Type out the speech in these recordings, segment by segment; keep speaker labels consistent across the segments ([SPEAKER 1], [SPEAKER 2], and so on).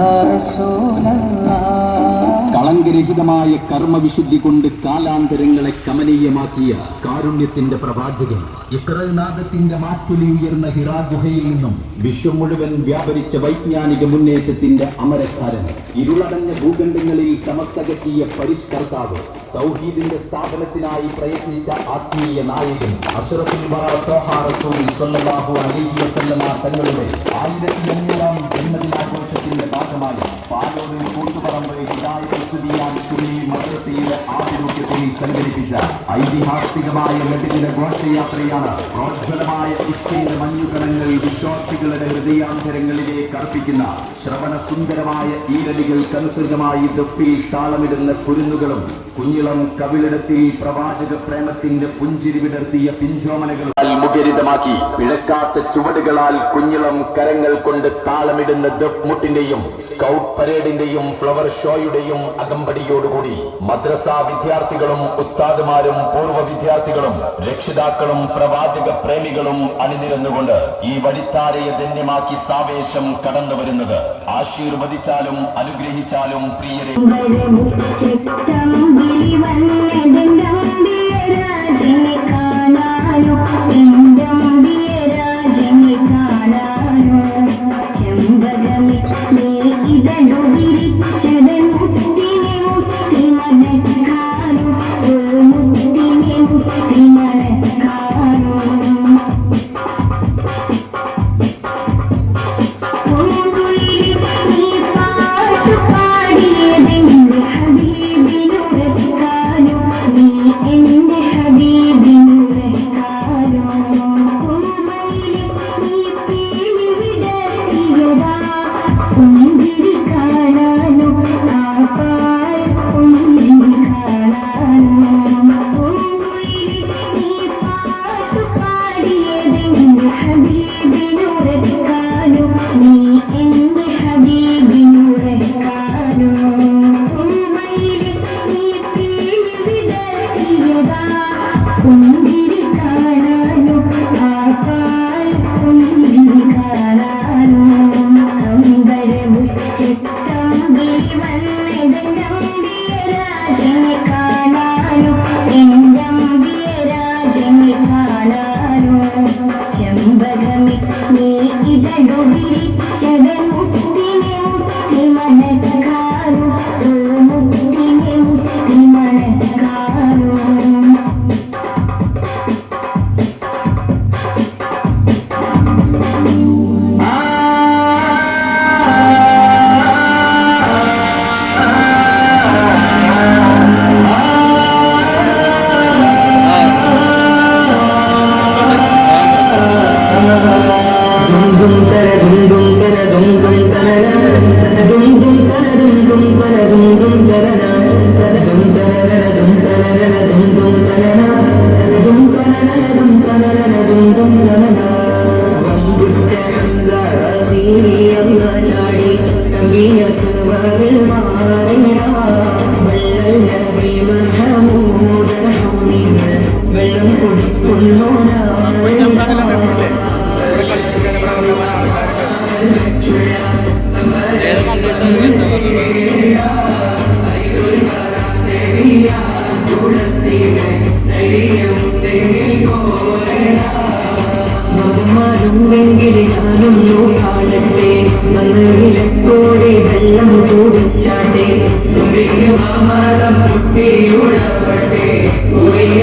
[SPEAKER 1] رسول الله
[SPEAKER 2] കളങ്കരഹിതമായ കർമ്മവിശുദ്ധി കൊണ്ട് കാലാന്തരങ്ങളെ കമനീയമാക്കിയ കാരുണ്യത്തിന്റെ പ്രവാചകൻ. ഇത്രനാഥത്തിന്റെ മാറ്റുലി ഉയർന്ന ഹിറാ ഗുഹയിൽ നിന്നും വിശ്വം മുഴുവൻ വ്യാപരിച്ച വൈജ്ഞാനിക മുന്നേറ്റത്തിന്റെ അമരക്കാരൻ ഇരുളടഞ്ഞ ഭൂഖണ്ഡങ്ങളിൽ തമസ്സകറ്റിയ പരിഷ്കർത്താവ് തൗഹീദിന്റെ സ്ഥാപനത്തിനായി പ്രയത്നിച്ച ആത്മീയ നായകൻ അഷ്റഫുൽ തങ്ങളുടെ ആയിരത്തി അഞ്ഞൂറാം ജന്മദിനാഘോഷത്തിന്റെ ഭാഗമായി പാലോട് കൂട്ടുപറമ്പ് ഹിദായത്ത് സുബിയാൻ സുന്നി മദ്രസയിലെ ആഭിമുഖ്യത്തിൽ സംഘടിപ്പിച്ച ഐതിഹാസികമായ നബിദിന ഘോഷയാത്രയാണ് പ്രോജ്വലമായ ഇഷ്ടിന്റെ മഞ്ഞുകണങ്ങൾ വിശ്വാസികളുടെ ഹൃദയാന്തരങ്ങളിലേക്ക് അർപ്പിക്കുന്ന ശ്രവണ സുന്ദരമായ ഈരടികൾക്കനുസൃതമായി ദഫിൽ താളമിടുന്ന കുരുന്നുകളും കുഞ്ഞിളം കവിളിടത്തിൽ പ്രവാചക പ്രേമത്തിന്റെ പുഞ്ചിരി വിടർത്തിയ പിഞ്ചോമനകളും മുഖരിതമാക്കി പിഴക്കാത്ത ചുവടുകളാൽ കുഞ്ഞിളം കരങ്ങൾ കൊണ്ട് താളമിടുന്ന ദഫ് മുട്ടിന്റെയും സ്കൗട്ട് പരേഡിന്റെയും ഫ്ലവർ ഷോയുടെയും അകമ്പടിയോടുകൂടി മദ്രസ വിദ്യാർത്ഥികളും ഉസ്താദുമാരും പൂർവ വിദ്യാർത്ഥികളും രക്ഷിതാക്കളും പ്രവാചക പ്രേമികളും അണിനിരന്നുകൊണ്ട് ഈ വഴിത്താരയെ ധന്യമാക്കി സാവേശം കടന്നു വരുന്നത്. ആശീർവദിച്ചാലും അനുഗ്രഹിച്ചാലും പ്രിയരെ ും.
[SPEAKER 3] dum dum dum dum മറുമാരുണ്ടെങ്കിൽ ഞാനൊന്നു കാണട്ടെ മന്നിലക്കൂടെ വെള്ളം കുടിച്ചാട്ടെ. മാമരം പൊട്ടിയുടപട്ടെ ഉറിയ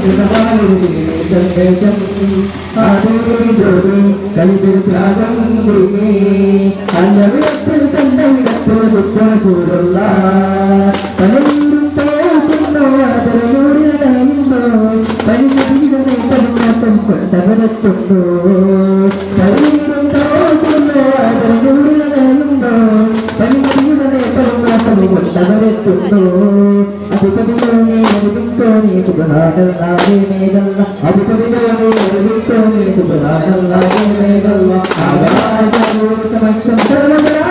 [SPEAKER 3] സോദര അന്നവിടത്തിൽ കണ്ടവിടത്തിൽ പുത്തർ സോദര ആരും ചോദി
[SPEAKER 4] സന്ദേശം കലിപിൽ ത്യാഗം അന്നവിടത്തിൽ കണ്ടവിടത്തിൽ ബുദ്ധസൂരുള്ള പലരും തോൽക്കുന്നു അതിലൂടെ പരിശീലനെ പരിമാറ്റം കൊണ്ടവരെത്തുന്നു പലരും തോൽക്കുന്നു അതിലൂടെ പരിശീലനെ പരിമാറ്റം കൊണ്ടവരെത്തുന്നു అధిపతిలోని ఎదుగుతోని సుభనాటల్లాగే మేఘల్లా అధిపతిలోని ఎదుగుతోని సుభనాటల్లాగే మేఘల్లా ఆకాశము సమక్షం. సర్వదా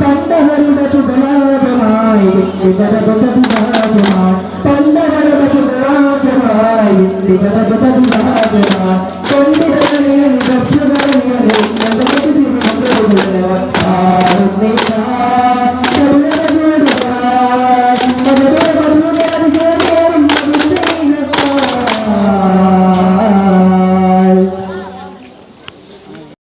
[SPEAKER 4] தந்தவருட புதலாதமாய்